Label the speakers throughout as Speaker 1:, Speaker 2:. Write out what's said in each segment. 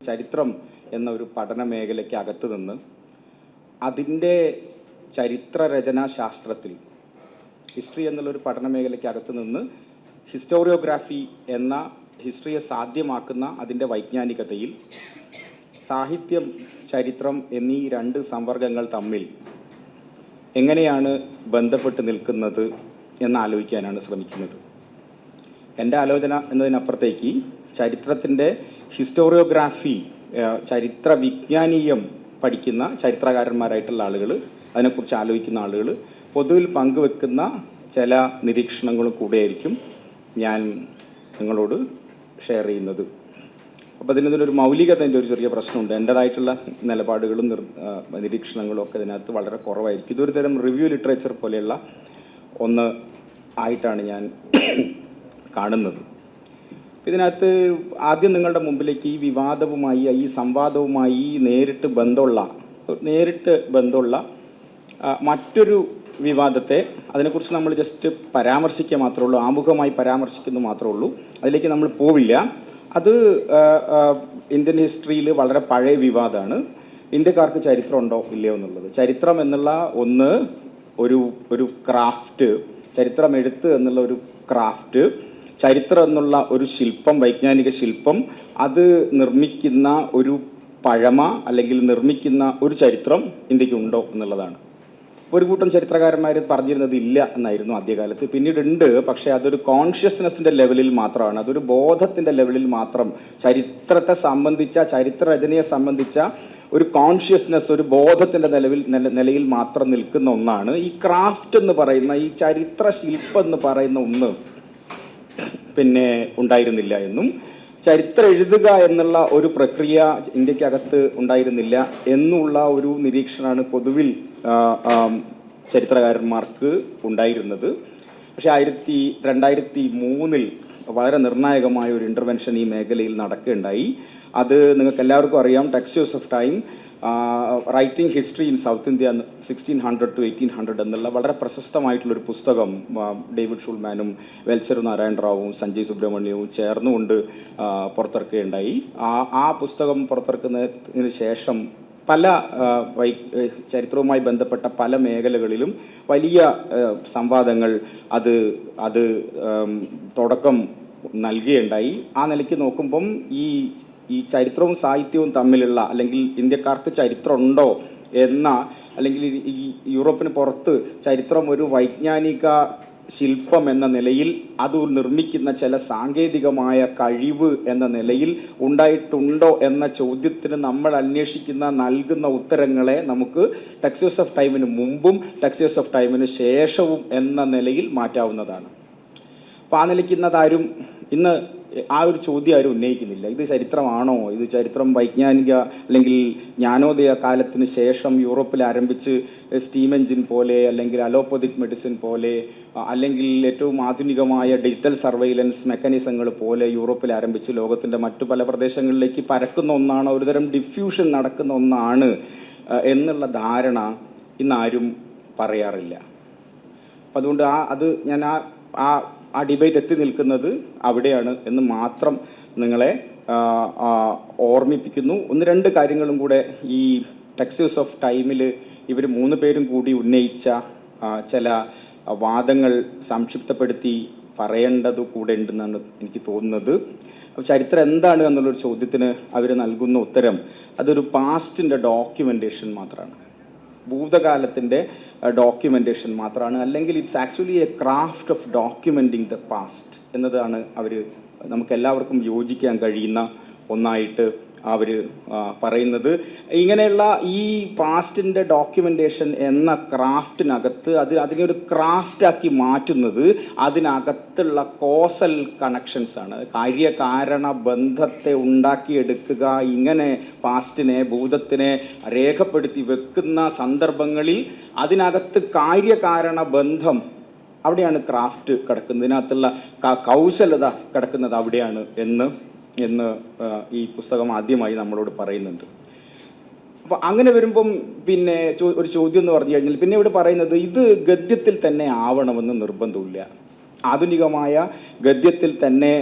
Speaker 1: ചരിത്രം എന്ന ഒരു പഠന മേഖലയ്ക്ക് അകത്ത് നിന്ന് അതിന്റെ ചരിത്രരചനാ ശാസ്ത്രത്തിൽ ഹിസ്റ്ററി എന്നുള്ളൊരു പഠന മേഖലയ്ക്ക് അകത്ത് നിന്ന് ഹിസ്റ്റോറിയോഗ്രാഫി എന്ന ഹിസ്റ്ററിയെ സാധ്യമാക്കുന്ന അതിന്റെ വൈജ്ഞാനികതയിൽ സാഹിത്യം ചരിത്രം എന്നീ രണ്ട് സംവർഗങ്ങൾ തമ്മിൽ എങ്ങനെയാണ് ബന്ധപ്പെട്ട് നിൽക്കുന്നത് എന്നാലോചിക്കാനാണ് ശ്രമിക്കുന്നത്. എന്റെ ആലോചന എന്നതിനപ്പുറത്തേക്ക് ചരിത്രത്തിന്റെ ഹിസ്റ്റോറിയോഗ്രാഫി ചരിത്ര വിജ്ഞാനീയം പഠിക്കുന്ന ചരിത്രകാരന്മാരായിട്ടുള്ള ആളുകൾ അതിനെക്കുറിച്ച് ആലോചിക്കുന്ന ആളുകൾ പൊതുവിൽ പങ്കുവെക്കുന്ന ചില നിരീക്ഷണങ്ങളും കൂടെയായിരിക്കും ഞാൻ നിങ്ങളോട് ഷെയർ ചെയ്യുന്നത്. അപ്പോൾ അതിനൊരു മൗലികതന്റെ ഒരു ചെറിയ പ്രശ്നമുണ്ട്. എന്റേതായിട്ടുള്ള നിലപാടുകളും നിർ നിരീക്ഷണങ്ങളും ഒക്കെ ഇതിനകത്ത് വളരെ കുറവായിരിക്കും. ഇതൊരു തരം റിവ്യൂ ലിറ്ററേച്ചർ പോലെയുള്ള ഒന്ന് ആയിട്ടാണ് ഞാൻ കാണുന്നത്. ഇതിനകത്ത് ആദ്യം നിങ്ങളുടെ മുമ്പിലേക്ക് ഈ വിവാദവുമായി ഈ സംവാദവുമായി നേരിട്ട് ബന്ധമുള്ള നേരിട്ട് ബന്ധമുള്ള മറ്റൊരു വിവാദത്തെ അതിനെക്കുറിച്ച് നമ്മൾ ജസ്റ്റ് പരാമർശിക്കുക മാത്രമേ ഉള്ളൂ ആമുഖമായി പരാമർശിക്കുന്നു മാത്രമേ ഉള്ളൂ. അതിലേക്ക് നമ്മൾ പോവില്ല. അത് ഇന്ത്യൻ ഹിസ്റ്ററിയിൽ വളരെ പഴയ വിവാദമാണ്. ഇന്ത്യക്കാർക്ക് ചരിത്രം ഉണ്ടോ ഇല്ലയോ എന്നുള്ളത്. ചരിത്രം എന്നുള്ള ഒന്ന് ഒരു ഒരു ക്രാഫ്റ്റ് ചരിത്രം എഴുത്ത് എന്നുള്ള ഒരു ക്രാഫ്റ്റ് ചരിത്രം എന്നുള്ള ഒരു ശില്പം വൈജ്ഞാനിക ശില്പം അത് നിർമ്മിക്കുന്ന ഒരു പഴമ അല്ലെങ്കിൽ നിർമ്മിക്കുന്ന ഒരു ചരിത്രം ഇന്ത്യയ്ക്ക് ഉണ്ടോ എന്നുള്ളതാണ്. ഒരു കൂട്ടം ചരിത്രകാരന്മാർ പറഞ്ഞിരുന്നത് ഇല്ല എന്നായിരുന്നു ആദ്യകാലത്ത്. പിന്നീട് ഉണ്ട് പക്ഷേ അതൊരു കോൺഷ്യസ്നെസ്സിന്റെ ലെവലിൽ മാത്രമാണ്. അതൊരു ബോധത്തിന്റെ ലെവലിൽ മാത്രം. ചരിത്രത്തെ സംബന്ധിച്ച ചരിത്രരചനയെ സംബന്ധിച്ച ഒരു കോൺഷ്യസ്നെസ് ഒരു ബോധത്തിന്റെ നിലവിൽ നിലയിൽ മാത്രം നിൽക്കുന്ന ഒന്നാണ് ഈ ക്രാഫ്റ്റ് എന്ന് പറയുന്ന ഈ ചരിത്ര ശില്പം എന്ന് പറയുന്ന ഒന്ന്. പിന്നെ ഉണ്ടായിരുന്നില്ല എന്നും ചരിത്രം എഴുതുക എന്നുള്ള ഒരു പ്രക്രിയ ഇന്ത്യക്കകത്ത് ഉണ്ടായിരുന്നില്ല എന്നുള്ള ഒരു നിരീക്ഷണമാണ് പൊതുവിൽ ചരിത്രകാരന്മാർക്ക് ഉണ്ടായിരുന്നത്. പക്ഷേ ആയിരത്തി രണ്ടായിരത്തി മൂന്നിൽ വളരെ നിർണായകമായ ഒരു ഇന്റർവെൻഷൻ ഈ മേഖലയിൽ നടക്കുകയുണ്ടായി. അത് നിങ്ങൾക്ക് എല്ലാവർക്കും അറിയാം textures of time writing history in South India sixteen hundred to eighteen hundred എന്നുള്ള വളരെ പ്രശസ്തമായിട്ടുള്ളൊരു പുസ്തകം ഡേവിഡ് ഷുൾമാനും വെൽച്ചർ നാരായണ റാവുവും സഞ്ജയ് സുബ്രഹ്മണ്യവും ചേർന്നുകൊണ്ട് പുറത്തിറക്കുകയുണ്ടായി. ആ ആ പുസ്തകം പുറത്തിറക്കുന്നതിന് ശേഷം പല ചരിത്രവുമായി ബന്ധപ്പെട്ട പല മേഖലകളിലും വലിയ സംവാദങ്ങൾ അത് അത് തുടക്കം നൽകുകയുണ്ടായി. ആ നിലയ്ക്ക് നോക്കുമ്പം ഈ ഈ ചരിത്രവും സാഹിത്യവും തമ്മിലുള്ള അല്ലെങ്കിൽ ഇന്ത്യക്കാർക്ക് ചരിത്രമുണ്ടോ എന്ന അല്ലെങ്കിൽ ഈ- യൂറോപ്പിന് പുറത്ത് ചരിത്രം ഒരു വൈജ്ഞാനിക ശില്പം എന്ന നിലയിൽ അത് നിർമ്മിക്കുന്ന ചില സാങ്കേതികമായ കഴിവ് എന്ന നിലയിൽ ഉണ്ടായിട്ടുണ്ടോ എന്ന ചോദ്യത്തിന് നമ്മൾ അന്വേഷിക്കുന്ന നൽകുന്ന ഉത്തരങ്ങളെ നമുക്ക് ടെക്സ്റ്റേഴ്സ് ഓഫ് ടൈമിന് മുമ്പും ടെക്സ്റ്റേഴ്സ് ഓഫ് ടൈമിന് ശേഷവും എന്ന നിലയിൽ മാറ്റാവുന്നതാണ്. അപ്പോൾ ആ നിലയ്ക്ക് ഇന്നതാരും ഇന്ന് ആ ഒരു ചോദ്യം ആരും ഉന്നയിക്കുന്നില്ല. ഇത് ചരിത്രമാണോ? ഇത് ചരിത്രം വൈജ്ഞാനിക അല്ലെങ്കിൽ ജ്ഞാനോദയ കാലത്തിന് ശേഷം യൂറോപ്പിൽ ആരംഭിച്ച് സ്റ്റീം എഞ്ചിൻ പോലെ അല്ലെങ്കിൽ അലോപ്പതിക് മെഡിസിൻ പോലെ അല്ലെങ്കിൽ ഏറ്റവും ആധുനികമായ ഡിജിറ്റൽ സർവൈലൻസ് മെക്കാനിസങ്ങൾ പോലെ യൂറോപ്പിൽ ആരംഭിച്ച് ലോകത്തിന്റെ മറ്റു പല പ്രദേശങ്ങളിലേക്ക് പരക്കുന്ന ഒന്നാണ് ഒരുതരം ഡിഫ്യൂഷൻ നടക്കുന്ന ഒന്നാണ് എന്നുള്ള ധാരണ ഇന്നാരും പറയാറില്ല. അപ്പം അതുകൊണ്ട് ആ അത് ഞാൻ ആ ആ ആ ഡിബേറ്റ് എത്തി നിൽക്കുന്നത് അവിടെയാണ് എന്ന് മാത്രം നിങ്ങളെ ഓർമ്മിപ്പിക്കുന്നു. ഒന്ന് രണ്ട് കാര്യങ്ങളും കൂടെ ഈ ടെക്സ്റ്റേഴ്സ് ഓഫ് ടൈമിൽ ഇവർ മൂന്ന് പേരും കൂടി ഉന്നയിച്ച ചില വാദങ്ങൾ സംക്ഷിപ്തപ്പെടുത്തി പറയേണ്ടത് കൂടെ ഉണ്ടെന്നാണ് എനിക്ക് തോന്നുന്നത്. അപ്പോൾ ചരിത്രം എന്താണ് എന്നുള്ളൊരു ചോദ്യത്തിന് അവർ നൽകുന്ന ഉത്തരം അതൊരു പാസ്റ്റിന്റെ ഡോക്യുമെന്റേഷൻ മാത്രമാണ് ഭൂതകാലത്തിന്റെ ഡോക്യുമെന്റേഷൻ മാത്രമാണ് അല്ലെങ്കിൽ it's actually a craft of documenting the past എന്നതാണ് അവർ നമുക്ക് എല്ലാവർക്കും യോജിക്കാൻ കഴിയുന്ന ഒന്നായിട്ട് അവർ പറയുന്നത്. ഇങ്ങനെയുള്ള ഈ പാസ്റ്റിന്റെ ഡോക്യുമെന്റേഷൻ എന്ന ക്രാഫ്റ്റിനകത്ത് അത് അതിനെ ഒരു ക്രാഫ്റ്റാക്കി മാറ്റുന്നത് അതിനകത്തുള്ള കോസൽ കണക്ഷൻസ് ആണ്. കാര്യകാരണ ബന്ധത്തെ ഉണ്ടാക്കിയെടുക്കുക ഇങ്ങനെ പാസ്റ്റിനെ ഭൂതത്തിനെ രേഖപ്പെടുത്തി വെക്കുന്ന സന്ദർഭങ്ങളിൽ അതിനകത്ത് കാര്യകാരണ ബന്ധം അവിടെയാണ് ക്രാഫ്റ്റ് കിടക്കുന്നത്. ഇതിനകത്തുള്ള കൗശലത കിടക്കുന്നത് അവിടെയാണ് എന്ന് എന്ന് ഈ പുസ്തകം ആദ്യമായി നമ്മളോട് പറയുന്നുണ്ട്. അപ്പോൾ അങ്ങനെ വരുമ്പം പിന്നെ ഒരു ചോദ്യം എന്ന് പറഞ്ഞു കഴിഞ്ഞാൽ പിന്നെ ഇവിടെ പറയുന്നത് ഇത് ഗദ്യത്തിൽ തന്നെ ആവണമെന്ന് നിർബന്ധമില്ല. ആധുനികമായ ഗദ്യത്തിൽ തന്നെ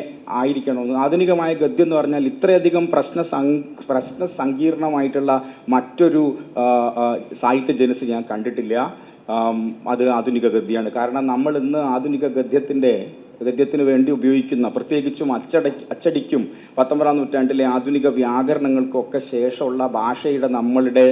Speaker 1: ആയിരിക്കണമെന്ന്. ആധുനികമായ ഗദ്യം എന്ന് പറഞ്ഞാൽ ഇത്രയധികം പ്രശ്ന പ്രശ്ന സങ്കീർണമായിട്ടുള്ള മറ്റൊരു സാഹിത്യ ജനസ് ഞാൻ കണ്ടിട്ടില്ല. അത് ആധുനിക ഗദ്യമാണ് കാരണം നമ്മൾ ഇന്ന് ആധുനിക ഗദ്യത്തിന്റെ ഗദ്യത്തിന് വേണ്ടി ഉപയോഗിക്കുന്ന പ്രത്യേകിച്ചും അച്ചടി അച്ചടിക്കും പത്തൊമ്പതാം നൂറ്റാണ്ടിലെ ആധുനിക വ്യാകരണങ്ങൾക്കൊക്കെ ശേഷമുള്ള ഭാഷയുടെ നമ്മളുടെ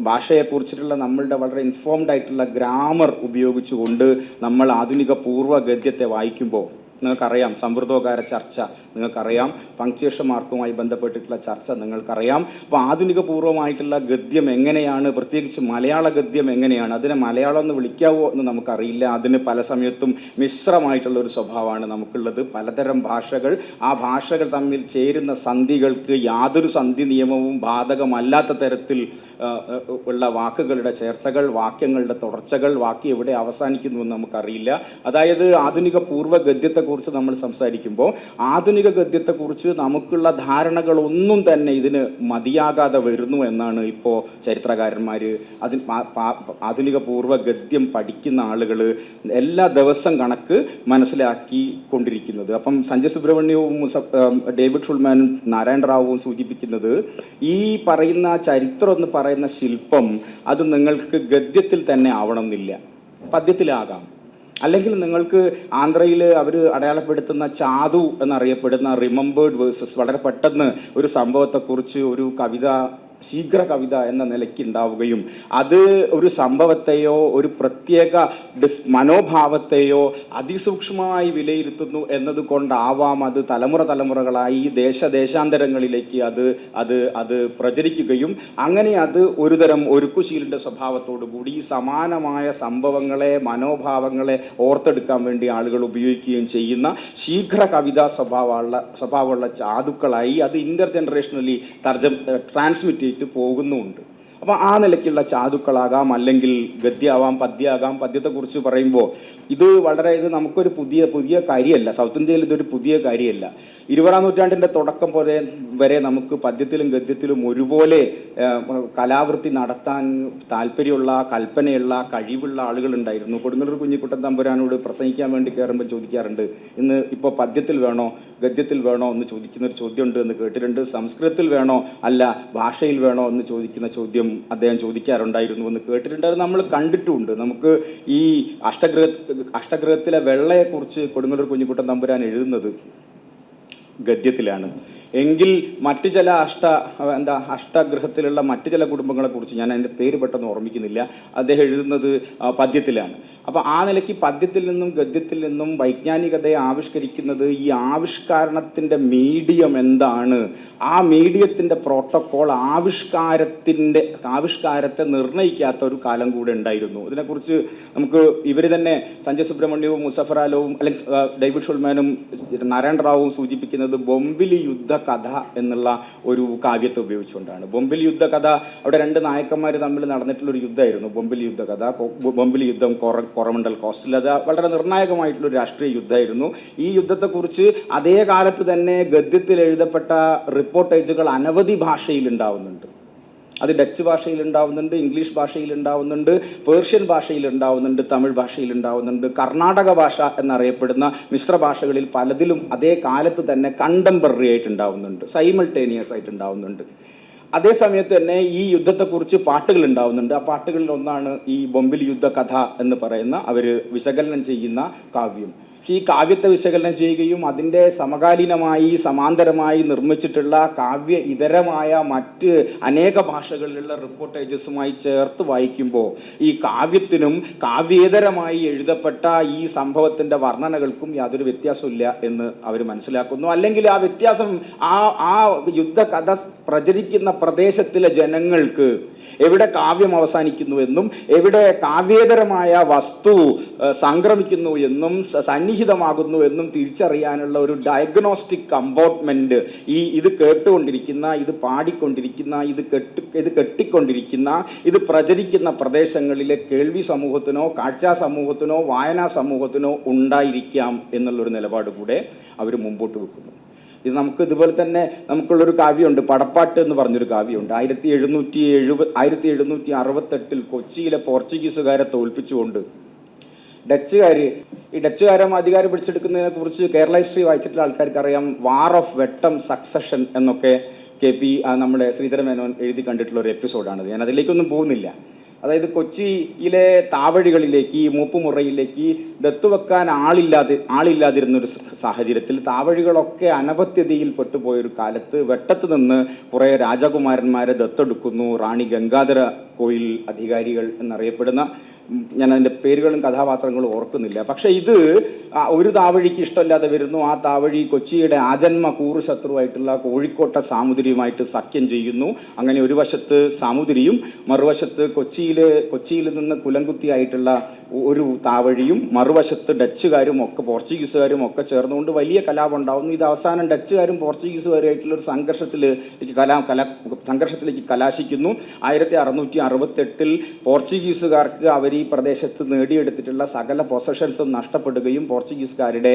Speaker 1: ഭാഷയെക്കുറിച്ചിട്ടുള്ള നമ്മളുടെ വളരെ ഇൻഫോംഡ് ആയിട്ടുള്ള ഗ്രാമർ ഉപയോഗിച്ചുകൊണ്ട് നമ്മൾ ആധുനിക പൂർവ ഗദ്യത്തെ വായിക്കുമ്പോൾ നിങ്ങൾക്കറിയാം. സമൃദ്ധോകാര ചർച്ച നിങ്ങൾക്കറിയാം. പങ്ക്ച്വേഷൻ മാർക്കുമായി ബന്ധപ്പെട്ടിട്ടുള്ള ചർച്ച നിങ്ങൾക്കറിയാം. അപ്പോൾ ആധുനിക പൂർവമായിട്ടുള്ള ഗദ്യം എങ്ങനെയാണ്? പ്രത്യേകിച്ച് മലയാള ഗദ്യം എങ്ങനെയാണ്? അതിനെ മലയാളം എന്ന് വിളിക്കാവോ എന്ന് നമുക്കറിയില്ല. അതിന് പല സമയത്തും മിശ്രമായിട്ടുള്ള ഒരു സ്വഭാവമാണ് നമുക്കുള്ളത്. പലതരം ഭാഷകൾ ആ ഭാഷകൾ തമ്മിൽ ചേരുന്ന സന്ധികൾക്ക് യാതൊരു സന്ധി നിയമവും ബാധകമല്ലാത്ത തരത്തിൽ ഉള്ള വാക്കുകളുടെ ചേർച്ചകൾ വാക്യങ്ങളുടെ തുടർച്ചകൾ വാക്യം എവിടെ അവസാനിക്കുന്നു എന്ന് നമുക്കറിയില്ല. അതായത് ആധുനിക പൂർവ ഗദ്യത്തെക്കുറിച്ച് നമ്മൾ സംസാരിക്കുമ്പോൾ ആധുനിക ഗദ്യത്തെക്കുറിച്ച് നമുക്കുള്ള ധാരണകളൊന്നും തന്നെ ഇതിന് മതിയാകാതെ വരുന്നു എന്നാണ് ഇപ്പോൾ ചരിത്രകാരന്മാർ അതിന് ആധുനിക പൂർവ ഗദ്യം പഠിക്കുന്ന ആളുകൾ എല്ലാ ദിവസം കണക്ക് മനസ്സിലാക്കി കൊണ്ടിരിക്കുന്നത്. അപ്പം സഞ്ജയ് സുബ്രഹ്മണ്യവും ഡേവിഡ് ഷുൾമാനും നാരായണ റാവുവും സൂചിപ്പിക്കുന്നത് ഈ പറയുന്ന ചരിത്രം എന്ന് പറയുന്ന ശില്പം അത് നിങ്ങൾക്ക് ഗദ്യത്തിൽ തന്നെ ആവണം എന്നില്ല പദ്യത്തിലാകാം. അല്ലെങ്കിൽ നിങ്ങൾക്ക് ആന്ധ്രയിൽ അവർ അടയാളപ്പെടുത്തുന്ന ചാതു എന്നറിയപ്പെടുന്ന റിമംബേർഡ് വേഴ്സസ് വളരെ പെട്ടെന്ന് ഒരു സംഭവത്തെക്കുറിച്ച് ഒരു കവിത ശീഘ്ര കവിത എന്ന നിലയ്ക്ക് ഉണ്ടാവുകയും അത് ഒരു സംഭവത്തെയോ ഒരു പ്രത്യേക ഡിസ് മനോഭാവത്തെയോ അതിസൂക്ഷ്മമായി വിലയിരുത്തുന്നു എന്നത് കൊണ്ടാവാം അത് തലമുറ തലമുറകളായി ദേശദേശാന്തരങ്ങളിലേക്ക് അത് അത് അത് പ്രചരിക്കുകയും അങ്ങനെ അത് ഒരുതരം ഒരുക്കുശീലിന്റെ സ്വഭാവത്തോടു കൂടി സമാനമായ സംഭവങ്ങളെ മനോഭാവങ്ങളെ ഓർത്തെടുക്കാൻ വേണ്ടി ആളുകൾ ഉപയോഗിക്കുകയും ചെയ്യുന്ന ശീഘ്ര കവിതാ സ്വഭാവമുള്ള സ്വഭാവമുള്ള ചാതുക്കളായി അത് ഇന്റർ ജനറേഷണലി തർജം ട്രാൻസ്മിറ്റ് ചെയ്തിട്ട് പോകുന്നുമുണ്ട് അപ്പം ആ നിലയ്ക്കുള്ള ചാതുക്കളാകാം അല്ലെങ്കിൽ ഗദ്യാവാം പദ്യമാകാം പദ്യത്തെക്കുറിച്ച് പറയുമ്പോൾ ഇത് വളരെ ഇത് നമുക്കൊരു പുതിയ പുതിയ കാര്യമല്ല. സൗത്ത് ഇന്ത്യയിൽ ഇതൊരു പുതിയ കാര്യമല്ല. ഇരുപതാം നൂറ്റാണ്ടിന്റെ തുടക്കം പോലെ വരെ നമുക്ക് പദ്യത്തിലും ഗദ്യത്തിലും ഒരുപോലെ കലാവൃത്തി നടത്താൻ താല്പര്യമുള്ള കൽപ്പനയുള്ള കഴിവുള്ള ആളുകളുണ്ടായിരുന്നു കൊടുങ്ങല്ലൂർ കുഞ്ഞിക്കുട്ടൻ തമ്പുരാനോട് പ്രസംഗിക്കാൻ വേണ്ടി കയറുമ്പോൾ ചോദിക്കാറുണ്ട് ഇന്ന് ഇപ്പോൾ പദ്യത്തിൽ വേണോ ഗദ്യത്തിൽ വേണോ? എന്ന് ചോദിക്കുന്ന ഒരു ചോദ്യമുണ്ട് എന്ന് കേട്ടിട്ടുണ്ട്. സംസ്കൃതത്തിൽ വേണോ അല്ല ഭാഷയിൽ വേണോ എന്ന് ചോദിക്കുന്ന ചോദ്യം അദ്ദേഹം ചോദിക്കാറുണ്ടായിരുന്നു എന്ന് കേട്ടിട്ടുണ്ടായിരുന്നു നമ്മൾ കണ്ടിട്ടുമുണ്ട് നമുക്ക് ഈ അഷ്ടഗ്രഹ അഷ്ടഗ്രഹത്തിലെ വെള്ളയെക്കുറിച്ച് കൊടുങ്ങല്ലൂർ കുഞ്ഞിക്കുട്ടൻ തമ്പുരാൻ എഴുതുന്നത് ഗദ്യത്തിലാണ്. എങ്കിൽ മറ്റു ചില അഷ്ട എന്താ അഷ്ടഗ്രഹത്തിലുള്ള മറ്റു ചില കുടുംബങ്ങളെ കുറിച്ച് ഞാൻ അതിന്റെ പേര് പെട്ടെന്ന് ഓർമ്മിക്കുന്നില്ല. അദ്ദേഹം എഴുതുന്നത് പദ്യത്തിലാണ്. അപ്പോൾ ആ നിലയ്ക്ക് പദ്യത്തിൽ നിന്നും ഗദ്യത്തിൽ നിന്നും വൈജ്ഞാനികതയെ ആവിഷ്കരിക്കുന്നത് ഈ ആവിഷ്കാരണത്തിന്റെ മീഡിയം എന്താണ്? ആ മീഡിയത്തിന്റെ പ്രോട്ടോക്കോൾ ആവിഷ്കാരത്തിന്റെ ആവിഷ്കാരത്തെ നിർണയിക്കാത്ത ഒരു കാലം കൂടെ ഉണ്ടായിരുന്നു. ഇതിനെക്കുറിച്ച് നമുക്ക് ഇവർ തന്നെ സഞ്ജയ് സുബ്രഹ്മണ്യവും മുസഫർ ആലവും അല്ലെങ്കിൽ ഡേവിഡ് ഷുൾമാനും നാരായണ റാവുവും ബൊമ്പിലി യുദ്ധ കഥ എന്നുള്ള ഒരു കാവ്യത്തെ ഉപയോഗിച്ചുകൊണ്ടാണ്. ബൊമ്പിലി യുദ്ധകഥ അവിടെ രണ്ട് നായക്കന്മാർ തമ്മിൽ നടന്നിട്ടുള്ള ഒരു യുദ്ധമായിരുന്നു ബൊമ്പിലി യുദ്ധ കഥ കൊ- ബൊമ്പിലി യുദ്ധം കൊറ കൊറമണ്ടൽ കോസ്റ്റിൽ. അത് വളരെ നിർണായകമായിട്ടുള്ള ഒരു രാഷ്ട്രീയ യുദ്ധമായിരുന്നു. ഈ യുദ്ധത്തെക്കുറിച്ച് അതേ കാലത്ത് തന്നെ ഗദ്യത്തിൽ എഴുതപ്പെട്ട റിപ്പോർട്ടേജുകൾ അനവധി ഭാഷയിൽ ഉണ്ടാവുന്നുണ്ട്. അത് ഡച്ച് ഭാഷയിൽ ഉണ്ടാവുന്നുണ്ട് ഇംഗ്ലീഷ് ഭാഷയിൽ ഉണ്ടാവുന്നുണ്ട് പേർഷ്യൻ ഭാഷയിൽ ഉണ്ടാവുന്നുണ്ട് തമിഴ് ഭാഷയിൽ ഉണ്ടാവുന്നുണ്ട് കർണാടക ഭാഷ എന്നറിയപ്പെടുന്ന മിശ്ര ഭാഷകളിൽ പലതിലും അതേ കാലത്ത് തന്നെ കണ്ടംപററി ആയിട്ട് ഉണ്ടാവുന്നുണ്ട് സൈമൾട്ടേനിയസ് ആയിട്ട് ഉണ്ടാവുന്നുണ്ട് അതേ സമയത്ത് തന്നെ ഈ യുദ്ധത്തെക്കുറിച്ച് പാട്ടുകൾ ഉണ്ടാവുന്നുണ്ട് ആ പാട്ടുകളിൽ ഒന്നാണ് ഈ ബൊമ്പിൽ യുദ്ധ കഥ എന്ന് പറയുന്ന അവർ വിശകലനം ചെയ്യുന്ന കാവ്യം. ഈ കാവ്യത്തെ വിശകലനം ചെയ്യുകയും അതിന്റെ സമകാലീനമായി സമാന്തരമായി നിർമ്മിച്ചിട്ടുള്ള കാവ്യ ഇതരമായ മറ്റ് അനേക ഭാഷകളിലുള്ള റിപ്പോർട്ടേജസുമായി ചേർത്ത് വായിക്കുമ്പോൾ ഈ കാവ്യത്തിനും കാവ്യേതരമായി എഴുതപ്പെട്ട ഈ സംഭവത്തിന്റെ വർണനകൾക്കും യാതൊരു വ്യത്യാസമില്ല എന്ന് അവർ മനസ്സിലാക്കുന്നു. അല്ലെങ്കിൽ ആ വ്യത്യാസം ആ ആ യുദ്ധകഥ പ്രചരിക്കുന്ന പ്രദേശത്തിലെ ജനങ്ങൾക്ക് എവിടെ കാവ്യം അവസാനിക്കുന്നു എന്നും എവിടെ കാവ്യേതരമായ വസ്തു സംക്രമിക്കുന്നു എന്നും സന്നിഹിതമാകുന്നു എന്നും തിരിച്ചറിയാനുള്ള ഒരു ഡയഗ്നോസ്റ്റിക് കമ്പോർട്ട്മെന്റ് ഈ ഇത് കേട്ടുകൊണ്ടിരിക്കുന്ന ഇത് പാടിക്കൊണ്ടിരിക്കുന്ന ഇത് കെട്ടി ഇത് കെട്ടിക്കൊണ്ടിരിക്കുന്ന ഇത് പ്രചരിക്കുന്ന പ്രദേശങ്ങളിലെ കേൾവി സമൂഹത്തിനോ കാഴ്ചാ സമൂഹത്തിനോ വായനാ സമൂഹത്തിനോ ഉണ്ടായിരിക്കാം എന്നുള്ളൊരു നിലപാട് കൂടെ അവർ മുമ്പോട്ട് വെക്കുന്നു. ഇത് നമുക്ക് ഇതുപോലെ തന്നെ നമുക്കുള്ളൊരു കാവ്യമുണ്ട്. പടപ്പാട്ട് എന്ന് പറഞ്ഞൊരു കാവ്യമുണ്ട്. ആയിരത്തി എഴുന്നൂറ്റി എഴുപത് ആയിരത്തി എഴുന്നൂറ്റി അറുപത്തെട്ടിൽ കൊച്ചിയിലെ പോർച്ചുഗീസുകാരെ തോൽപ്പിച്ചുകൊണ്ട് ഡച്ചുകാർ ഈ ഡച്ചുകാരം അധികാരം പിടിച്ചെടുക്കുന്നതിനെ കുറിച്ച് കേരള ഹിസ്റ്ററി വായിച്ചിട്ടുള്ള ആൾക്കാർക്ക് അറിയാം വാർ ഓഫ് വെട്ടം സക്സഷൻ എന്നൊക്കെ കെ പി നമ്മുടെ ശ്രീധരമേനോൻ എഴുതി കണ്ടിട്ടുള്ള ഒരു എപ്പിസോഡാണ് ഞാൻ അതിലേക്കൊന്നും പോകുന്നില്ല. അതായത് കൊച്ചിയിലെ താവഴികളിലേക്ക് മൂപ്പുമുറയിലേക്ക് ദത്തുവെക്കാൻ ആളില്ലാതെ ആളില്ലാതിരുന്ന ഒരു സാഹചര്യത്തിൽ താവഴികളൊക്കെ അനപത്യതയിൽ പെട്ടുപോയൊരു കാലത്ത് വെട്ടത്ത് നിന്ന് കുറേ രാജകുമാരന്മാരെ ദത്തെടുക്കുന്നു. റാണി ഗംഗാധര കോയിൽ അധികാരികൾ എന്നറിയപ്പെടുന്ന ഞാൻ അതിന്റെ പേരുകളും കഥാപാത്രങ്ങളും ഓർക്കുന്നില്ല. പക്ഷെ ഇത് ഒരു താവഴിക്ക് ഇഷ്ടമില്ലാതെ വരുന്നു. ആ താവഴി കൊച്ചിയുടെ ആജന്മ കൂറു ശത്രുവായിട്ടുള്ള കോഴിക്കോട്ടെ സാമുദ്രിയുമായിട്ട് സഖ്യം ചെയ്യുന്നു. അങ്ങനെ ഒരു വശത്ത് സാമുദ്രിയും മറുവശത്ത് കൊച്ചിയിൽ കൊച്ചിയിൽ നിന്ന് കുലംകുത്തിയായിട്ടുള്ള ഒരു താവഴിയും മറുവശത്ത് ഡച്ചുകാരും ഒക്കെ പോർച്ചുഗീസുകാരും ഒക്കെ ചേർന്നുകൊണ്ട് വലിയ കലാപം ഉണ്ടാവുന്നു. ഇത് അവസാനം ഡച്ചുകാരും പോർച്ചുഗീസുകാരുമായിട്ടുള്ള ഒരു സംഘർഷത്തിൽ കലാ കല സംഘർഷത്തിലേക്ക് കലാശിക്കുന്നു. ആയിരത്തി അറുന്നൂറ്റി അറുപത്തെട്ടിൽ പോർച്ചുഗീസുകാർക്ക് അവർ ഈ പ്രദേശത്ത് നേടിയെടുത്തിട്ടുള്ള സകല പൊസഷൻസും നഷ്ടപ്പെടുകയും പോർച്ചുഗീസുകാരുടെ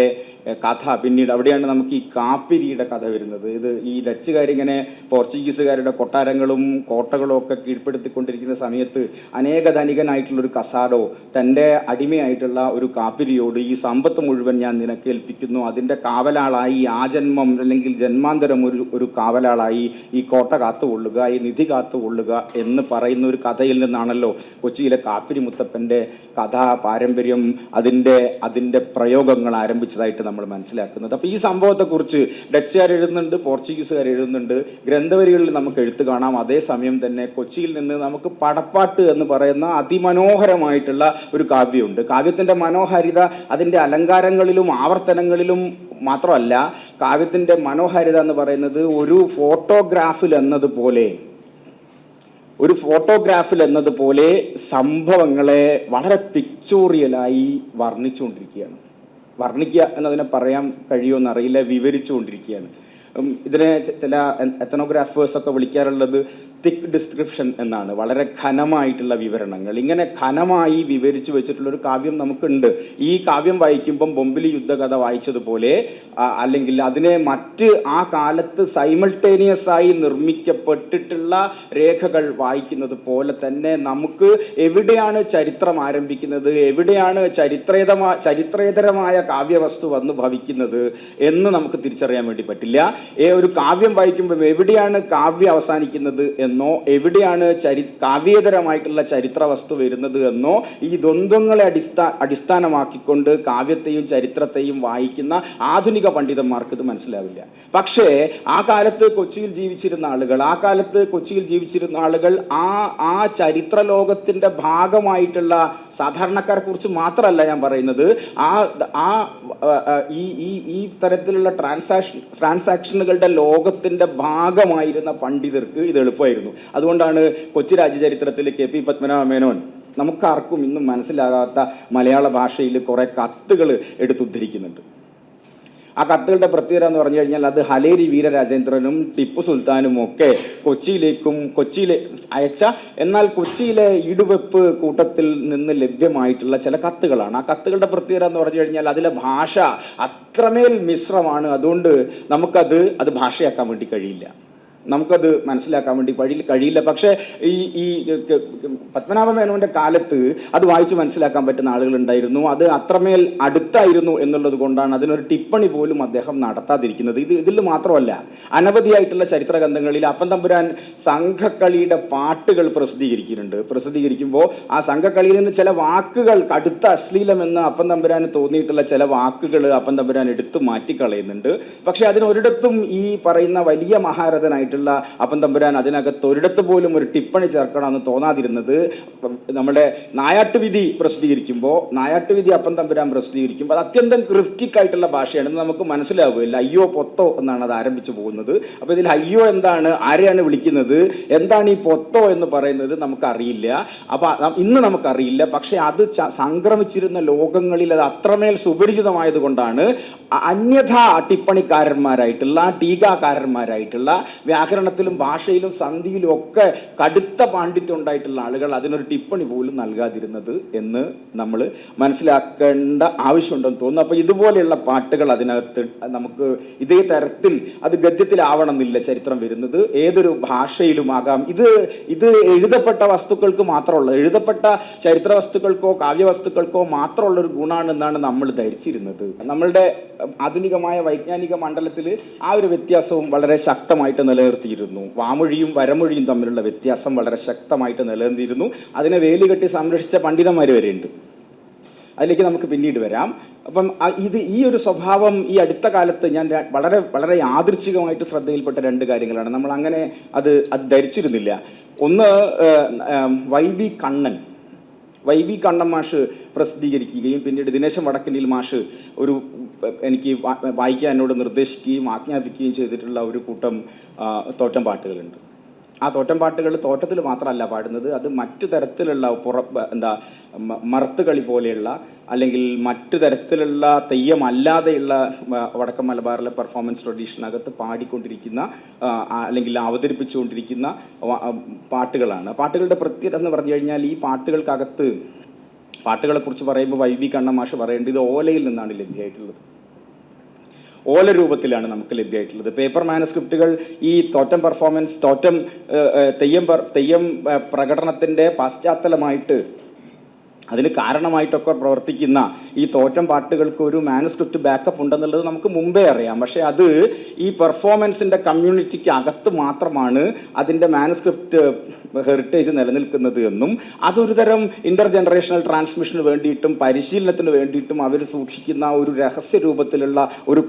Speaker 1: കഥ പിന്നീട് അവിടെയാണ് നമുക്ക് ഈ കാപ്പിരിയുടെ കഥ വരുന്നത്. ഇത് ഈ ഡച്ചുകാരിങ്ങനെ പോർച്ചുഗീസുകാരുടെ കൊട്ടാരങ്ങളും കോട്ടകളും ഒക്കെ കീഴ്പ്പെടുത്തിക്കൊണ്ടിരിക്കുന്ന സമയത്ത് അനേക ധനികനായിട്ടുള്ളൊരു കസാഡോ തന്റെ അടിമയായിട്ടുള്ള ഒരു കാപ്പിരിയോട് ഈ സമ്പത്ത് മുഴുവൻ ഞാൻ നിനക്ക് ഏൽപ്പിക്കുന്നു. അതിന്റെ കാവലാളായി ആ ജന്മം അല്ലെങ്കിൽ ജന്മാന്തരം ഒരു ഒരു കാവലാളായി ഈ കോട്ട കാത്തുകൊള്ളുക ഈ നിധി കാത്തുകൊള്ളുക എന്ന് പറയുന്ന ഒരു കഥയിൽ നിന്നാണല്ലോ കൊച്ചിയിലെ കാപ്പിരി മുത്തപ്പന്റെ കഥാ പാരമ്പര്യം അതിന്റെ അതിന്റെ പ്രയോഗങ്ങൾ ആരംഭിച്ചതായിട്ട് നമ്മൾ മനസ്സിലാക്കുന്നത്. അപ്പോൾ ഈ സംഭവത്തെക്കുറിച്ച് ഡച്ചുകാർ എഴുതുന്നുണ്ട് പോർച്ചുഗീസുകാർ എഴുതുന്നുണ്ട് ഗ്രന്ഥവരികളിൽ നമുക്ക് എഴുത്ത് കാണാം. അതേസമയം തന്നെ കൊച്ചിയിൽ നിന്ന് നമുക്ക് പടപ്പാട്ട് എന്ന് പറയുന്ന അതിമനോഹരമായിട്ടുള്ള ഒരു കാവ്യമുണ്ട്. കാവ്യത്തിന്റെ മനോഹാരിത അതിന്റെ അലങ്കാരങ്ങളിലും ആവർത്തനങ്ങളിലും മാത്രമല്ല കാവ്യത്തിന്റെ മനോഹാരിത എന്ന് പറയുന്നത് ഒരു ഫോട്ടോഗ്രാഫിൽ എന്നതുപോലെ ഒരു ഫോട്ടോഗ്രാഫിൽ എന്നതുപോലെ സംഭവങ്ങളെ വളരെ പിക്ചോറിയലായി വർണിച്ചുകൊണ്ടിരിക്കുകയാണ്. വർണിക്കുക എന്നതിനെ പറയാൻ കഴിയുമോ എന്നറിയില്ല വിവരിച്ചുകൊണ്ടിരിക്കുകയാണ്. ഇതിനെ ചില എത്തനോഗ്രാഫേഴ്സ് ഒക്കെ വിളിക്കാറുള്ളത് തിക്ക് ഡിസ്ക്രിപ്ഷൻ എന്നാണ്. വളരെ ഘനമായിട്ടുള്ള വിവരണങ്ങൾ. ഇങ്ങനെ ഘനമായി വിവരിച്ചു വെച്ചിട്ടുള്ള ഒരു കാവ്യം നമുക്കുണ്ട്. ഈ കാവ്യം വായിക്കുമ്പം ബൊമ്പിലി യുദ്ധകഥ വായിച്ചതുപോലെ അല്ലെങ്കിൽ അതിനെ മറ്റ് ആ കാലത്ത് സൈമൾട്ടേനിയസ് ആയി നിർമ്മിക്കപ്പെട്ടിട്ടുള്ള രേഖകൾ വായിക്കുന്നത് പോലെ തന്നെ നമുക്ക് എവിടെയാണ് ചരിത്രം ആരംഭിക്കുന്നത് എവിടെയാണ് ചരിത്രേതമാ ചരിത്രേതരമായ കാവ്യവസ്തു വന്ന് ഭവിക്കുന്നത് എന്ന് നമുക്ക് തിരിച്ചറിയാൻ വേണ്ടി പറ്റില്ല. ഒരു കാവ്യം വായിക്കുമ്പോൾ എവിടെയാണ് കാവ്യം അവസാനിക്കുന്നത് എന്നോ എവിടെയാണ് ചരി കാവ്യേതരമായിട്ടുള്ള ചരിത്ര വസ്തു വരുന്നത് എന്നോ ഈ ദ്വന്ദ്ങ്ങളെ അടിസ്ഥാ അടിസ്ഥാനമാക്കിക്കൊണ്ട് കാവ്യത്തെയും ചരിത്രത്തെയും വായിക്കുന്ന ആധുനിക പണ്ഡിതന്മാർക്ക് ഇത് മനസ്സിലാവില്ല. പക്ഷേ ആ കാലത്ത് കൊച്ചിയിൽ ജീവിച്ചിരുന്ന ആളുകൾ ആ കാലത്ത് കൊച്ചിയിൽ ജീവിച്ചിരുന്ന ആളുകൾ ആ ആ ചരിത്ര ലോകത്തിന്റെ ഭാഗമായിട്ടുള്ള സാധാരണക്കാരെ കുറിച്ച് മാത്രമല്ല ഞാൻ പറയുന്നത്. ആ, ആ, ഈ ഈ ഈ തരത്തിലുള്ള ട്രാൻസാക്ഷൻ ട്രാൻസാക്ഷനുകളുടെ ലോകത്തിന്റെ ഭാഗമായിരുന്ന പണ്ഡിതർക്ക് ഇത് എളുപ്പമായിരുന്നു. അതുകൊണ്ടാണ് കൊച്ചി രാജ്യചരിത്രത്തിൽ കെ പി പത്മനാഭ മേനോൻ നമുക്കാർക്കും ഇന്നും മനസ്സിലാകാത്ത മലയാള ഭാഷയിൽ കുറെ കത്തുകൾ എടുത്തുദ്ധരിക്കുന്നുണ്ട്. ആ കത്തുകളുടെ പ്രത്യേകത എന്ന് പറഞ്ഞു കഴിഞ്ഞാൽ അത് ഹലേരി വീരരാജേന്ദ്രനും ടിപ്പു സുൽത്താനും ഒക്കെ കൊച്ചിയിലേക്കും കൊച്ചിയിലെ അയച്ച എന്നാൽ കൊച്ചിയിലെ ഇടുവെപ്പ് കൂട്ടത്തിൽ നിന്ന് ലഭ്യമായിട്ടുള്ള ചില കത്തുകളാണ്. ആ കത്തുകളുടെ പ്രത്യേകത എന്ന് പറഞ്ഞു കഴിഞ്ഞാൽ അതിലെ ഭാഷ അത്രമേൽ മിശ്രമാണ്. അതുകൊണ്ട് നമുക്കത് അത് ഭാഷയാക്കാൻ വേണ്ടി കഴിയില്ല. നമുക്കത് മനസ്സിലാക്കാൻ വേണ്ടി വഴി കഴിയില്ല. പക്ഷേ ഈ ഈ പത്മനാഭ മേനോന്റെ കാലത്ത് അത് വായിച്ച് മനസ്സിലാക്കാൻ പറ്റുന്ന ആളുകളുണ്ടായിരുന്നു അത് അത്രമേൽ അടുത്തായിരുന്നു എന്നുള്ളത് കൊണ്ടാണ് അതിനൊരു ടിപ്പണി പോലും അദ്ദേഹം നടത്താതിരിക്കുന്നത്. ഇത് ഇതിൽ മാത്രമല്ല അനവധിയായിട്ടുള്ള ചരിത്ര ഗ്രന്ഥങ്ങളിൽ അപ്പൻ തമ്പുരാൻ സംഘക്കളിയുടെ പാട്ടുകൾ പ്രസിദ്ധീകരിക്കുന്നുണ്ട്. പ്രസിദ്ധീകരിക്കുമ്പോൾ ആ സംഘക്കളിയിൽ നിന്ന് ചില വാക്കുകൾ കടുത്ത അശ്ലീലമെന്ന് അപ്പം തമ്പുരാന് തോന്നിയിട്ടുള്ള ചില വാക്കുകൾ അപ്പൻ തമ്പുരാൻ എടുത്തു മാറ്റിക്കളയുന്നുണ്ട്. പക്ഷേ അതിനൊരിടത്തും ഈ പറയുന്ന വലിയ മഹാരഥനായിട്ടുള്ള അപ്പൻ തമ്പുരാൻ അതിനകത്ത് ഒരിടത്ത് പോലും ഒരു ടിപ്പണി ചേർക്കണമെന്ന് തോന്നാതിരുന്നത് നമ്മുടെ നായാട്ടുവിധി പ്രസിദ്ധീകരിക്കുമ്പോൾ നായാട്ടുവിധി അപ്പം തമ്പുരാൻ പ്രസിദ്ധീകരിക്കുമ്പോൾ അത് അത്യന്തം ക്രിപ്റ്റിക് ആയിട്ടുള്ള ഭാഷയാണ് നമുക്ക് മനസ്സിലാവുകയില്ല. അയ്യോ പൊത്തോ എന്നാണ് അത് ആരംഭിച്ചു പോകുന്നത്. അപ്പോൾ ഇതിൽ അയ്യോ എന്താണ് ആരെയാണ് വിളിക്കുന്നത് എന്താണ് ഈ പൊത്തോ എന്ന് പറയുന്നത് നമുക്കറിയില്ല. അപ്പോൾ ഇന്ന് നമുക്കറിയില്ല. പക്ഷേ അത് സംക്രമിച്ചിരുന്ന ലോകങ്ങളിൽ അത് അത്രമേൽ സുപരിചിതമായത് കൊണ്ടാണ് അന്യഥാ ടിപ്പണിക്കാരന്മാരായിട്ടുള്ള ടീകാകാരന്മാരായിട്ടുള്ള വ്യാകരണത്തിലും ഭാഷയിലും സന്ധിയിലും ഒക്കെ കടുത്ത പാണ്ഡിത്യം ഉണ്ടായിട്ടുള്ള ആളുകൾ അതിനൊരു ടിപ്പണി പോലും നൽകാതിരുന്നത് എന്ന് നമ്മൾ മനസ്സിലാക്കേണ്ട ആവശ്യമുണ്ടെന്ന് തോന്നുന്നു. അപ്പോൾ ഇതുപോലെയുള്ള പാട്ടുകൾ അതിനകത്ത് നമുക്ക് ഇതേ തരത്തിൽ അത് ഗദ്യത്തിലാവണമെന്നില്ല ചരിത്രം വരുന്നത്. ഏതൊരു ഭാഷയിലുമാകാം. ഇത് ഇത് എഴുതപ്പെട്ട വസ്തുക്കൾക്ക് മാത്രമുള്ള എഴുതപ്പെട്ട ചരിത്ര വസ്തുക്കൾക്കോ കാവ്യവസ്തുക്കൾക്കോ മാത്രമുള്ള ഒരു ഗുണമാണെന്നാണ് നമ്മൾ ധരിച്ചിരുന്നത്. നമ്മളുടെ ആധുനികമായ വൈജ്ഞാനിക മണ്ഡലത്തിൽ ആ ഒരു വ്യത്യാസവും വളരെ ശക്തമായിട്ട് നിലനിർത്തിയിരുന്നു. വാമൊഴിയും വരമൊഴിയും തമ്മിലുള്ള വ്യത്യാസം വളരെ ശക്തമായിട്ട് നിലനിർത്തിയിരുന്നു അതിനെ വേലികെട്ടി സംരക്ഷിച്ച പണ്ഡിതന്മാർ വരെയുണ്ട്. അതിലേക്ക് നമുക്ക് പിന്നീട് വരാം. അപ്പം ഇത് ഈ ഒരു സ്വഭാവം ഈ അടുത്ത കാലത്ത് ഞാൻ വളരെ വളരെ യാദൃച്ഛികമായിട്ട് ശ്രദ്ധയിൽപ്പെട്ട രണ്ട് കാര്യങ്ങളാണ്. നമ്മൾ അങ്ങനെ അത് അത് ധരിച്ചിരുന്നില്ല. ഒന്ന് Y V Kannan. Y V Kannan മാഷ് പ്രസിദ്ധീകരിക്കുകയും പിന്നീട് ദിനേശൻ വടക്കലിൽ മാഷ് ഒരു എനിക്ക് വായിക്കാൻ എന്നോട് നിർദ്ദേശിക്കുകയും ആജ്ഞാപിക്കുകയും ചെയ്തിട്ടുള്ള ഒരു കൂട്ടം തോറ്റം പാട്ടുകളുണ്ട്. ആ തോറ്റം പാട്ടുകൾ തോട്ടത്തിൽ മാത്രമല്ല പാടുന്നത്. അത് മറ്റു തരത്തിലുള്ള പുറ എന്താ മറത്തുകളി പോലെയുള്ള അല്ലെങ്കിൽ മറ്റു തരത്തിലുള്ള തെയ്യമല്ലാതെയുള്ള വടക്കൻ മലബാറിലെ പെർഫോമൻസ് ട്രഡീഷനകത്ത് പാടിക്കൊണ്ടിരിക്കുന്ന അല്ലെങ്കിൽ അവതരിപ്പിച്ചുകൊണ്ടിരിക്കുന്ന പാട്ടുകളാണ്. പാട്ടുകളുടെ പ്രത്യേകത എന്ന് പറഞ്ഞു കഴിഞ്ഞാൽ ഈ പാട്ടുകൾക്കകത്ത് പാട്ടുകളെക്കുറിച്ച് പറയുമ്പോൾ വൈ വി കണ്ണമാഷ് പറയേണ്ടത് ഓലയിൽ നിന്നാണ് ലഭ്യമായിട്ടുള്ളത്. ഓല രൂപത്തിലാണ് നമുക്ക് ലഭ്യമായിട്ടുള്ളത്. പേപ്പർ മാനസ്ക്രിപ്റ്റുകൾ ഈ തോറ്റം പെർഫോമൻസ് തോറ്റം തെയ്യം തെയ്യം പ്രകടനത്തിന്റെ പശ്ചാത്തലമായിട്ട് അതിന് കാരണമായിട്ടൊക്കെ പ്രവർത്തിക്കുന്ന ഈ തോറ്റം പാട്ടുകൾക്ക് ഒരു മാനുസ്ക്രിപ്റ്റ് ബാക്കപ്പ് ഉണ്ടെന്നുള്ളത് നമുക്ക് മുമ്പേ അറിയാം. പക്ഷേ അത് ഈ പെർഫോമൻസിന്റെ കമ്മ്യൂണിറ്റിക്ക് അകത്ത് മാത്രമാണ് അതിന്റെ മാനുസ്ക്രിപ്റ്റ് ഹെറിറ്റേജ് നിലനിൽക്കുന്നത് എന്നും അതൊരു തരം ഇന്റർ ജനറേഷണൽ ട്രാൻസ്മിഷന് വേണ്ടിയിട്ടും പരിശീലനത്തിന് വേണ്ടിയിട്ടും അവർ സൂക്ഷിക്കുന്ന ഒരു രഹസ്യ രൂപത്തിലുള്ള ഒരു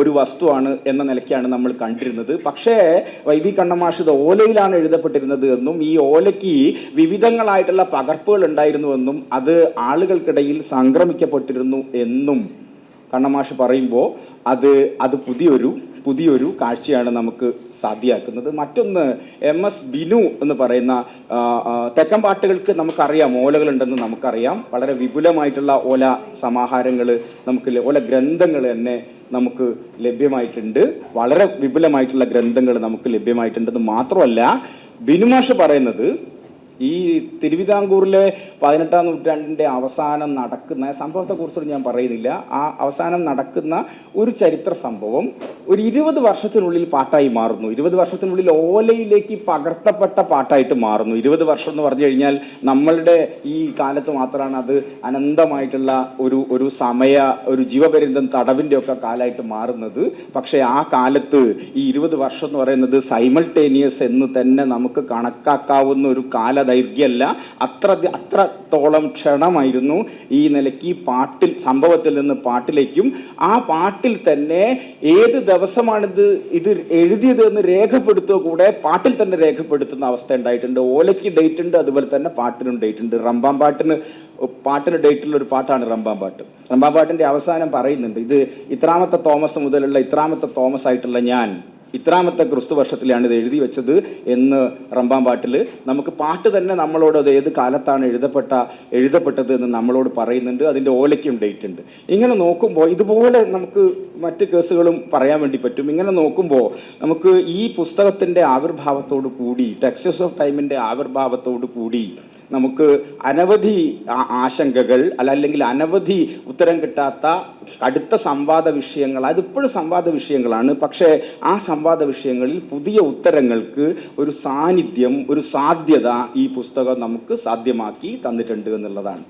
Speaker 1: ഒരു വസ്തുവാണ് എന്ന നിലയ്ക്കാണ് നമ്മൾ കണ്ടിരുന്നത്. പക്ഷേ വൈ വി കണ്ണമാഷ് ഇത് ഓലയിലാണ് എഴുതപ്പെട്ടിരുന്നത് എന്നും ഈ ഓലയ്ക്ക് വിവിധങ്ങളായിട്ടുള്ള പകർപ്പുകൾ ഉണ്ടായിരുന്നുവെന്നും അത് ആളുകൾക്കിടയിൽ സംക്രമിക്കപ്പെട്ടിരുന്നു എന്നും കണ്ണമാഷ് പറയുമ്പോൾ അത് അത് പുതിയൊരു പുതിയൊരു കാഴ്ചയാണ് നമുക്ക് സാധ്യമാക്കുന്നത്. മറ്റൊന്ന് എം എസ് ബിനു എന്ന് പറയുന്ന തെക്കൻ പാട്ടുകൾക്ക് നമുക്കറിയാം ഓലകളുണ്ടെന്ന് നമുക്കറിയാം. വളരെ വിപുലമായിട്ടുള്ള ഓല സമാഹാരങ്ങൾ നമുക്ക് ഓല ഗ്രന്ഥങ്ങൾ തന്നെ നമുക്ക് ലഭ്യമായിട്ടുണ്ട്. വളരെ വിപുലമായിട്ടുള്ള ഗ്രന്ഥങ്ങൾ നമുക്ക് ലഭ്യമായിട്ടുണ്ടെന്ന് മാത്രമല്ല ബിനുമാഷ് പറയുന്നത് ഈ തിരുവിതാംകൂറിലെ പതിനെട്ടാം നൂറ്റാണ്ടിന്റെ അവസാനം നടക്കുന്ന സംഭവത്തെക്കുറിച്ചൊന്നും ഞാൻ പറയുന്നില്ല. ആ അവസാനം നടക്കുന്ന ഒരു ചരിത്ര സംഭവം ഒരു ഇരുപത് വർഷത്തിനുള്ളിൽ പാട്ടായി മാറുന്നു. ഇരുപത് വർഷത്തിനുള്ളിൽ ഓലയിലേക്ക് പകർത്തപ്പെട്ട പാട്ടായിട്ട് മാറുന്നു. ഇരുപത് വർഷം എന്ന് പറഞ്ഞു കഴിഞ്ഞാൽ നമ്മളുടെ ഈ കാലത്ത് മാത്രമാണ് അത് അനന്തമായിട്ടുള്ള ഒരു ഒരു സമയ ഒരു ജീവപര്യന്തം തടവിന്റെ ഒക്കെ കാലമായിട്ട് മാറുന്നത്. പക്ഷേ ആ കാലത്ത് ഈ ഇരുപത് വർഷം എന്ന് പറയുന്നത് സൈമൾട്ടേനിയസ് എന്ന് തന്നെ നമുക്ക് കണക്കാക്കാവുന്ന ഒരു കാലദൈർഘ്യമല്ല അത്ര അത്രത്തോളം ക്ഷണമായിരുന്നു ഈ നിലയ്ക്ക് ഈ പാട്ടിൽ സംഭവത്തിൽ നിന്ന് പാട്ടിലേക്കും. ആ പാട്ടിൽ തന്നെ ഏത് ദിവസമാണിത് ഇത് എഴുതിയത് എന്ന് രേഖപ്പെടുത്തുക കൂടെ പാട്ടിൽ തന്നെ രേഖപ്പെടുത്തുന്ന അവസ്ഥ ഉണ്ടായിട്ടുണ്ട്. ഓലയ്ക്ക് ഡേറ്റ് ഉണ്ട് അതുപോലെ തന്നെ പാട്ടിനും ഡേറ്റ് ഉണ്ട്. റംബാം പാട്ടിന് പാട്ടിന് ഡേറ്റുള്ള ഒരു പാട്ടാണ് റംബാം പാട്ട്. റംബാം പാട്ടിന്റെ അവസാനം പറയുന്നുണ്ട് ഇത് ഇത്രാമത്തെ തോമസ് മുതലുള്ള ഇത്രാമത്തെ തോമസ് ആയിട്ടുള്ള ഞാൻ. ഇത്രാമത്തെ ക്രിസ്തു വർഷത്തിലാണ് ഇത് എഴുതി വെച്ചത് എന്ന് റമ്പാം പാട്ടിൽ നമുക്ക് പാട്ട് തന്നെ നമ്മളോട് അത് ഏത് കാലത്താണ് എഴുതപ്പെട്ട എഴുതപ്പെട്ടത് എന്ന് നമ്മളോട് പറയുന്നുണ്ട്. അതിന്റെ ഓലയ്ക്കും ഡേറ്റ് ഉണ്ട്. ഇങ്ങനെ നോക്കുമ്പോൾ ഇതുപോലെ നമുക്ക് മറ്റ് കേസുകളും പറയാൻ വേണ്ടി പറ്റും. ഇങ്ങനെ നോക്കുമ്പോൾ നമുക്ക് ഈ പുസ്തകത്തിന്റെ ആവിർഭാവത്തോടു കൂടി ടെക്സ്റ്റസ് ഓഫ് ടൈമിന്റെ ആവിർഭാവത്തോടു കൂടി നമുക്ക് അനവധി ആശങ്കകൾ അല്ല അല്ലെങ്കിൽ അനവധി ഉത്തരം കിട്ടാത്ത കടുത്ത സംവാദ വിഷയങ്ങൾ. അതിപ്പോഴും സംവാദ വിഷയങ്ങളാണ്. പക്ഷേ ആ സംവാദ വിഷയങ്ങളിൽ പുതിയ ഉത്തരങ്ങൾക്ക് ഒരു സാന്നിധ്യം ഒരു സാധ്യത ഈ പുസ്തകം നമുക്ക് സാധ്യമാക്കി തന്നിട്ടുണ്ട് എന്നുള്ളതാണ്.